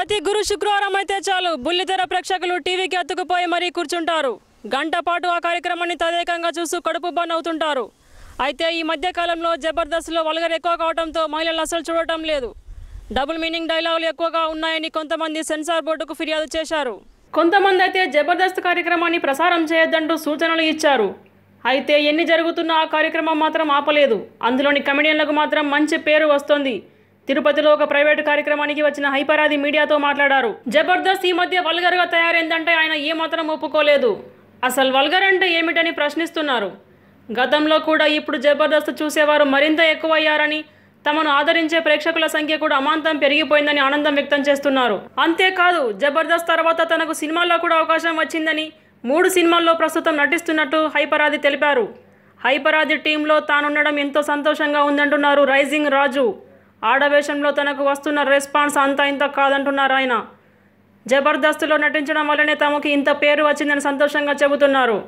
ప్రతి గురు శుక్రవారం అయితే చాలు. బుల్లితెర ప్రేక్షకులు టీవీకి అతుకుపోయి మరీ కూర్చుంటారు. గంట పాటు ఆ కార్యక్రమాన్ని తదేకంగా చూస్తూ కడుపు బన్ అవుతుంటారు అయితే ఈ మధ్యకాలంలో జబర్దస్త్లో వల్గర్ ఎక్కువ కావడంతో మహిళలు అసలు చూడటం లేదు. డబుల్ మీనింగ్ డైలాగులు ఎక్కువగా ఉన్నాయని కొంతమంది సెన్సార్ బోర్డుకు ఫిర్యాదు చేశారు. కొంతమంది అయితే జబర్దస్త్ కార్యక్రమాన్ని ప్రసారం చేయొద్దంటూ సూచనలు ఇచ్చారు. అయితే ఎన్ని జరుగుతున్నా ఆ కార్యక్రమం మాత్రం ఆపలేదు. అందులోని కమెడియన్లకు మాత్రం మంచి పేరు వస్తోంది. తిరుపతిలో ఒక ప్రైవేటు కార్యక్రమానికి వచ్చిన హైపరాది మీడియాతో మాట్లాడారు. జబర్దస్త్ ఈ మధ్య వల్గర్గా తయారైందంటే ఆయన ఏమాత్రం ఒప్పుకోలేదు. అసలు వల్గర్ అంటే ఏమిటని ప్రశ్నిస్తున్నారు. గతంలో కూడా ఇప్పుడు జబర్దస్త్ చూసేవారు మరింత ఎక్కువయ్యారని తమను ఆదరించే ప్రేక్షకుల సంఖ్య కూడా అమాంతం పెరిగిపోయిందని ఆనందం వ్యక్తం చేస్తున్నారు. అంతేకాదు జబర్దస్త్ తర్వాత తనకు సినిమాల్లో కూడా అవకాశం వచ్చిందని మూడు సినిమాల్లో ప్రస్తుతం నటిస్తున్నట్టు హైపరాది తెలిపారు. హైపరాది టీంలో తానుండడం ఎంతో సంతోషంగా ఉందంటున్నారు రైజింగ్ రాజు. ఆడవేషంలో తనకు వస్తున్న రెస్పాన్స్ అంత ఇంత కాదంటున్నారు ఆయన. జబర్దస్త్లో నటించడం వల్లనే తమకు ఇంత పేరు వచ్చిందని సంతోషంగా చెబుతున్నారు.